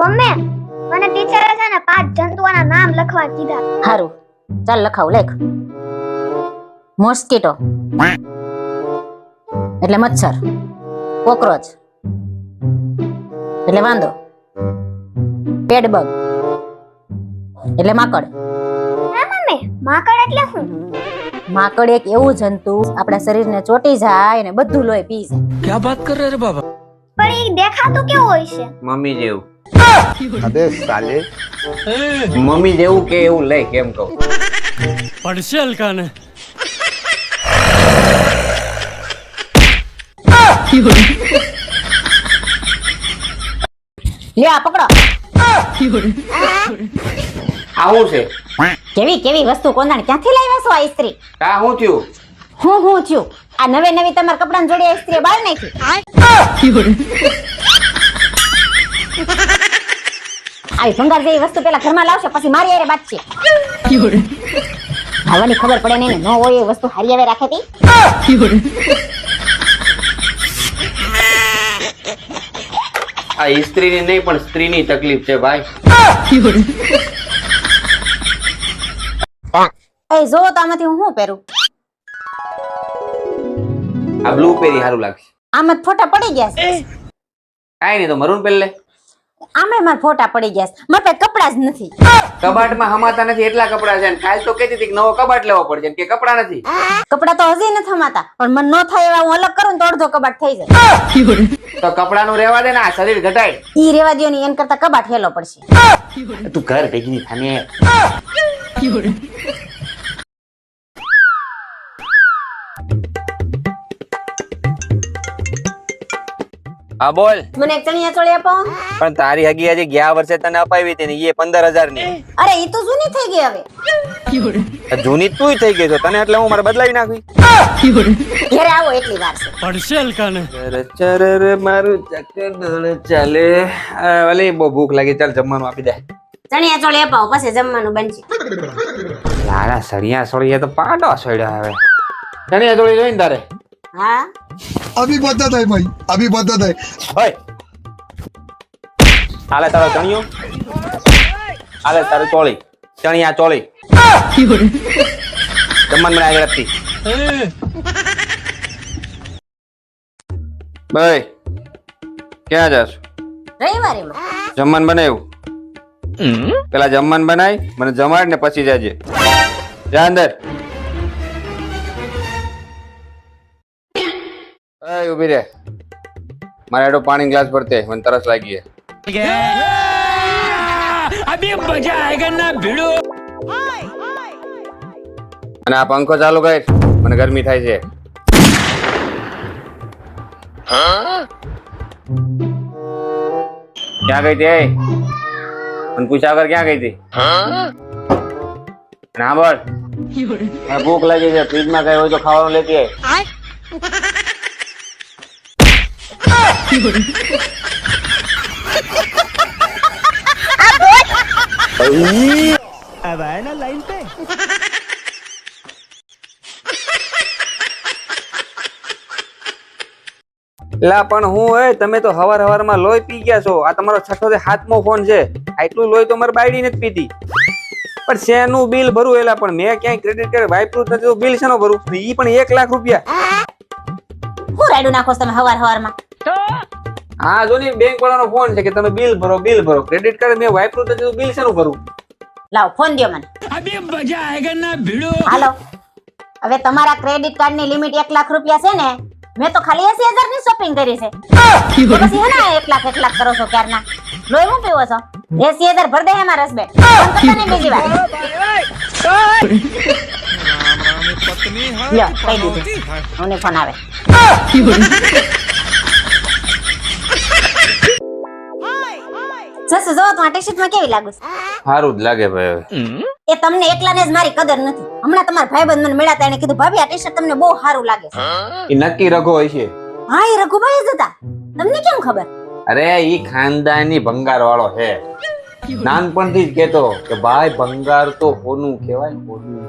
Mummy મને ટીચરે છે ને પાંચ જંતુઓના નામ લખવા કીધા. હારું ચાલ લખાવ લેખ. મોસ્કીટો. એટલે મચ્છર. કોક્રોચ. એટલે વાંદો. પેડબગ. એટલે માકડ. ના મમ્મી માકડ એટલે શું? માકડ એક એવું જંતુ આપણા શરીરને ચોટી જાય અને બધું લોહી પી જાય. ક્યાં વાત કરે રે બાબા? પણ એ દેખાતું કેવું હોય છે? મમ્મી જેવું. અબે સાલે. મમ્મી જેવું કે એવું લે કેમ કહું? પડશે હલકાને લે આ પકડો. આવું છે? કેવી કેવી વસ્તુ કોંદાણ ક્યાંથી લાવ્યા છો આ ઇસ્ત્રી? કા હું થયું? હું હું થયું? આ નવે નવી તમારા કપડાં જોડી આ ઇસ્ત્રી બાળ નાખી. આવી ભંગાર જેવી વસ્તુ પેલા ઘરમાં લાવશે પછી મારી હારે છે ભાવવાની ખબર પડે નહીં ન હોય એ વસ્તુ હારી હવે રાખે તી. આ સ્ત્રીની નહીં પણ સ્ત્રીની તકલીફ છે ભાઈ. એ જો તો આમાંથી હું શું પહેરું? આ બ્લુ પહેરી સારું લાગશે. આમાં ફોટા પડી ગયા છે. કાંઈ નહીં તો મરૂન પહેરી લે. આમાં મારા ફોટા પડી ગયા છે. મારે પાસે કપડા જ નથી. કબાટમાં હમાતા નથી એટલા કપડા છે. ખાલી કાલ તો કહેતી હતી કે નવો કબાટ લેવો પડશે. કે કપડા નથી. કપડા તો હજી નથી થમાતા પણ મન ન થાય એવા હું અલગ કરું ને તો અડધો કબાટ થઈ જાય. તો કપડાનું રહેવા દે ને આ શરીર ઘટાય. ઈ રેવા દ્યો ને એન કરતા કબાટ હેલો પડશે. તું ઘર ભેગી થાને. હા બોલ. મને એક ચણિયા ચોળી આપો. પણ તારી હગી આજે ગયા વર્ષે તને અપાવી હતી ને એ પંદર હજારની અરે એ તો જૂની થઈ ગઈ હવે. જૂની તું થઈ ગઈ છો તને એટલે હું મારે બદલાવી નાખવી? ઘરે આવો એટલી વાર છે. પડશે હલકાને ચરચર મારું ચકડોળ ચાલે. આ, બહુ ભૂખ લાગી ચાલ જમવાનું આપી દે. ચણિયા ચોળી અપાવો પછી જમવાનું બનશે. લાલા સળિયા સળિયા તો પાડો સળિયા હવે. ચણિયા ચોળી જોઈને તારે? हा આવી પદ્ધત ભાઈ આવી પદ્ધત હોય હોય આલે તારો ચણિયો. આલે તારો ચોળી. ચણિયા ચોળી. જમવાનું મને આગળ હતી ભાઈ ક્યાં જાસ રવિવારે બનાવ્યું પેલા જમવાનું બનાય મને જમાડ ને પછી જાજે. જા અંદર. એ ઊભી રે મારે એડો પાણી ગ્લાસ ભરતે મને તરસ લાગી છે અબે મજા આયગા ના ભીડો. અને આ પંખો ચાલુ કર મને ગરમી થાય છે. ક્યાં ગઈ હતી મને પૂછ્યા કર ક્યાં ગઈ તી ના બોલ. ભૂખ લાગી છે ફ્રીજમાં કઈ હોય તો ખાવાનું લેતી આય. લા, પણ હું એ તમે તો હવાર હવારમાં લોહી પી ગયા છો. આ તમારો છઠ્ઠો જે હાથમો ફોન છે, આટલું લોહી તો મારે બાયડી નથી પીતી પણ શેનું બિલ ભરું એલા, પણ મેં ક્યાંય ક્રેડિટ કાર્ડ વાપર્યું નથી બિલ શેનો ભરું? ઈ પણ એક લાખ રૂપિયા. હું રાડું નાખો તમે હવાર છો હા જો ને બેંક વાળાનો ફોન છે કે તમે બિલ ભરો બિલ ભરો. ક્રેડિટ કાર્ડ મેં વાપર્યું તો બિલ શેનું ભરું? લાવ ફોન દો મને. અબે મજા આયેગા ના ભીડો. હાલો. હવે તમારા ક્રેડિટ કાર્ડની લિમિટ 1 લાખ રૂપિયા છે ને મેં તો ખાલી 80000 ની શોપિંગ કરી છે. પછી હે ને 1 લાખ 1 લાખ કરો છો ક્યારના? લોય હું પીવો છો? 80000 ભર દે એમાં રસબે ફોન કરતા બીજી વાર. પત્ની હે લ્યો દીધું. મને ફોન આવે. જસુ જો તું આ ટી માં કેવી લાગુ છું? સારું જ લાગે ભાઈ હવે. એ તમને એકલાને જ મારી કદર નથી. હમણાં તમારા ભાઈબંધ મને મળ્યા તા એને કીધું ભાભી આ ટી શર્ટ તમને બહુ સારું લાગે છે. એ નક્કી રઘો હોય છે. હા એ રઘુભાઈ જ હતા. તમને કેમ ખબર? અરે ઈ ખાનદાની ભંગાર વાળો છે. નાનપણથી જ કેતો કે ભાઈ ભંગાર તો હોનું કહેવાય હોનું.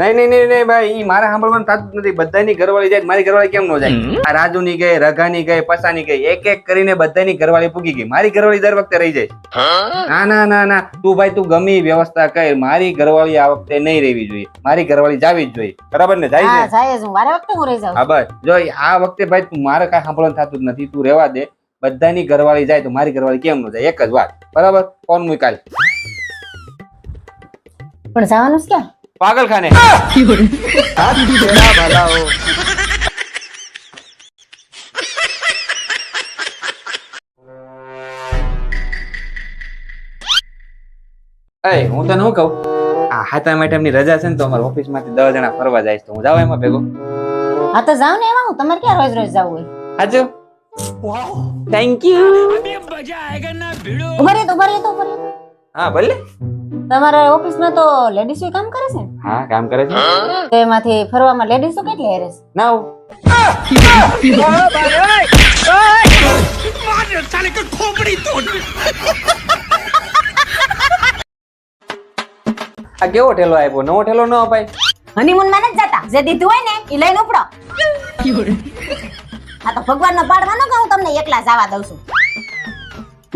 નહીં નહીં નહીં નહીં ભાઈ ઈ મારે સાંભળવાનું થતું નથી. બધાની ઘરવાળી જાય મારી ઘરવાળી કેમ ન જાય? આ રાજુની ગઈ રઘાની ગઈ પસાની ગઈ એક એક કરીને બધાની ઘરવાળી પૂગી ગઈ. મારી ઘરવાળી દર વખતે રહી જાય ના ના ના ના. તું ભાઈ તું ગમી વ્યવસ્થા કર. મારી ઘરવાળી આ વખતે નહીં રહેવી જોઈએ. મારી ઘરવાળી જાવી જ જોઈએ. બરાબર ને? જાય હા છે. જાય હું વારે વખતે હું રહી જાઉં હા બસ. જો આ વખતે ભાઈ તું મારે કાંઈ સાંભળવાનું થતું જ નથી. તું રહેવા દે. બધાની ઘરવાળી જાય તો મારી ઘરવાળી કેમ ન જાય? એક જ વાત. બરાબર? ફોન મુઈ કાલ પણ જવાનું ક્યાં? પાગલખાને. એ હું તને શું કહું? આ હાતા મેટમની રજા છે ને તો અમારા ઓફિસમાંથી દસ જણા ફરવા જાય તો હું જાઉં એમાં ભેગો? હા તો જાવ ને એમાં હું. તમારે ક્યાં રોજ રોજ જવું હોય? હાજો થેન્ક યુ મજા આયેગા ના ભીડો ઊભા તો ઊભા રહે. તો હા ભલે. તમારા ઓફિસમાં તો લેડીઝ કામ કરે છે? હા કામ કરે છે. તો એમાંથી ફરવામાં લેડીઝ કેટલી હેરે છે? નવ આ કેવો ઠેલો આવ્યો નવો ઠેલો ન ભાઈ હનીમૂનમાં નથી જતા. જે દીધું હોય ને એ લઈને ઉપડો. આ તો ભગવાન નો પાડવાનો કે હું તમને એકલા જવા દઉં છું.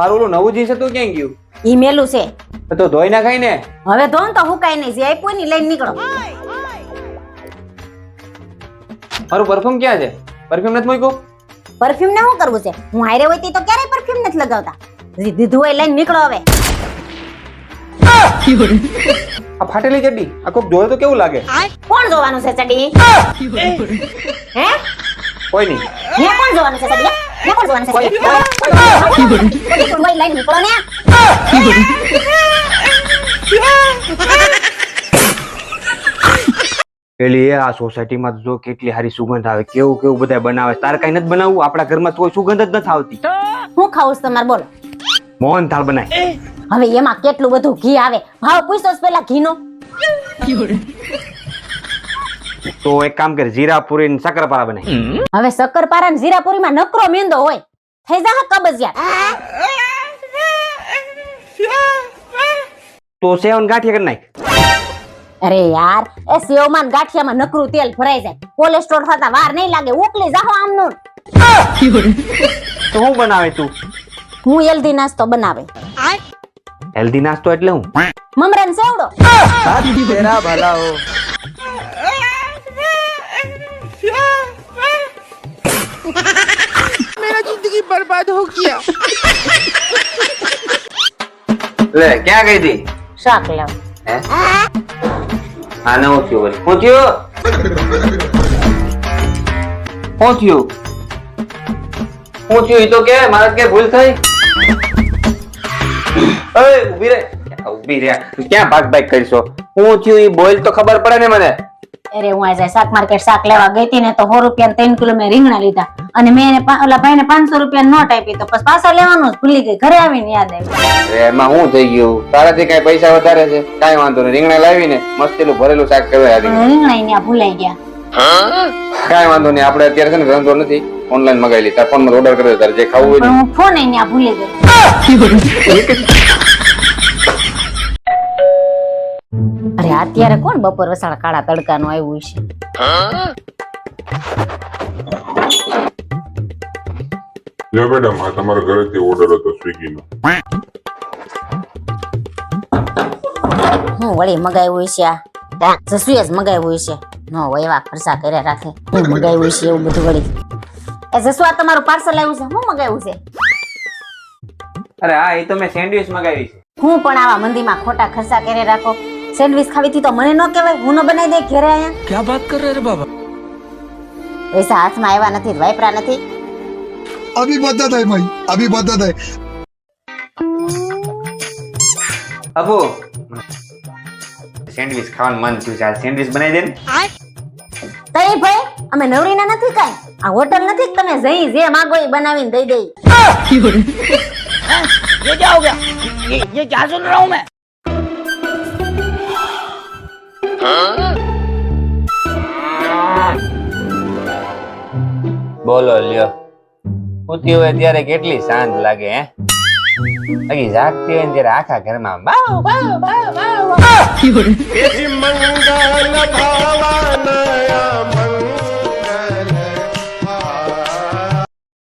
મારું ઓલું નવું જીન્સ હતું ક્યાં ગયું? ઈ મેલું છે. તો ધોઈ નાખાય ને હવે ધોન તો હુકાય નહીં જે આપ્યું ની લઈને નીકળો મારું પરફ્યુમ ક્યાં છે પરફ્યુમ નથી મૂક્યું પરફ્યુમ ને શું કરવું છે હું હારે હોય તે તો ક્યારે પરફ્યુમ નથી લગાવતા દીધું હોય લઈને નીકળો હવે આ ફાટેલી ચડ્ડી આ કોક જોવે તો કેવું લાગે કોણ જોવાનું છે ચડી હે કોઈ નહીં હે કોણ જોવાનું છે ચડ્ડી હે કોણ જોવાનું છે ચડ્ડી કોઈ લઈને નીકળો ને પેલી એ આ સોસાયટીમાં જો કેટલી સારી સુગંધ આવે કેવું કેવું બધા બનાવે. તારે કઈ નથી બનાવવું આપણા ઘરમાં કોઈ સુગંધ જ નથી આવતી. હું ખાવું તમારે બોલો. મોહન થાળ બનાય. હવે એમાં કેટલું બધું ઘી આવે? ભાવ પૂછતો પેલા પેલા ઘીનો. તો એક કામ કર જીરાપુરી ને શક્કરપારા બનાય. હવે શક્કરપારા ને જીરાપુરી માં નકરો મેંદો હોય. થઈ જા કબજિયાત. તો સેવન ગાંઠિયા કરી નાખ. અરે યાર એ સેવમાં ને ગાંઠિયામાં નકરું તેલ ભરાઈ જાય. કોલેસ્ટ્રોલ થતા વાર નહીં લાગે. ઉકલી જાહો આમનું. તો હું બનાવે તું? હું હેલ્ધી નાસ્તો બનાવે. હેલ્ધી નાસ્તો એટલે હું? મમરાન સેવડો. તેરા ભલા હો લે ક્યાં ગઈ હતી? શાક લેવ હે? આ નવું થયું વળી ઈ તો કે, મારા કે ભૂલ થઈ. ઓય ઊભી રે ઊભી રે ક્યાં ભાગ ભાગ કરશો? શું થયું? ઈ બોલ તો ખબર પડે ને મને. અરે હું આજે શાક માર્કેટ શાક લેવા ગઈ હતી ને તો સો રૂપિયા ત્રણ કિલો મેં રીંગણા લીધા. અને મેં એને ઓલા ભાઈને પાંચસો રૂપિયા નોટ આપી તો પછી પાછા લેવાનું જ ભૂલી ગઈ ઘરે આવીને યાદ આવી. એમાં શું થઈ ગયું? તારાથી કઈ પૈસા વધારે છે? કઈ વાંધો નહીં. રીંગણા લાવીને મસ્તીનું ભરેલું શાક કરવા રીંગણા અહીંયા ભૂલાઈ ગયા. કઈ વાંધો નહીં. આપણે અત્યારે છે ને ધંધો નથી. ઓનલાઈન મગાવી લીધા ફોન ફોનમાં ઓર્ડર કર્યો તારે જે ખાવું હોય ફોન અહીંયા ભૂલી ગઈ. અત્યારે કોણ બપોર વસાળ કાળા તડકાનું આવ્યું છે? મેડમ આ તમારા ઘરેથી ઓર્ડર હતો સ્વિગીનો. હું વળી મગાવ્યું છે આ. જસુએ જ મગાવ્યું છે. નો એવા ખર્ચા કર્યા રાખે. હું મગાવ્યું છે એવું બધું વળી. એ જસુ આ તમારું પાર્સલ આવ્યું છે. હું મગાવ્યું છે? અરે હા એ તો મેં સેન્ડવિચ મગાવી છે. હું પણ આવા મંદીમાં ખોટા ખર્ચા કરે રાખો. સેન્ડવિચ ખાવી હતી તો મને ન કહેવાય હું ન બનાવી દે ઘરે આયા क्या बात कर रहे रे बाबा પૈસા હાથમાં આવ્યા નથી વાપરા નથી अभी बदत है भाई अभी बदत है અબુ સેન્ડવિચ ખાવાનું મન થયું છે આ સેન્ડવિચ બનાવી દે ને તઈ ભાઈ અમે નવરીના નથી કાંઈ આ હોટલ નથી કે તમે જઈ જે માંગો એ બનાવીને દઈ દઈ ये क्या हो गया ये ये क्या सुन रहा हूँ मैं બોલો લ્યો ઉતી હોય ત્યારે કેટલી શાંત લાગે હે? બાકી જાગતી હોય ને ત્યારે આખા ઘરમાં બાવ બાવ બાવ બાવ મંગલ ભાવનયા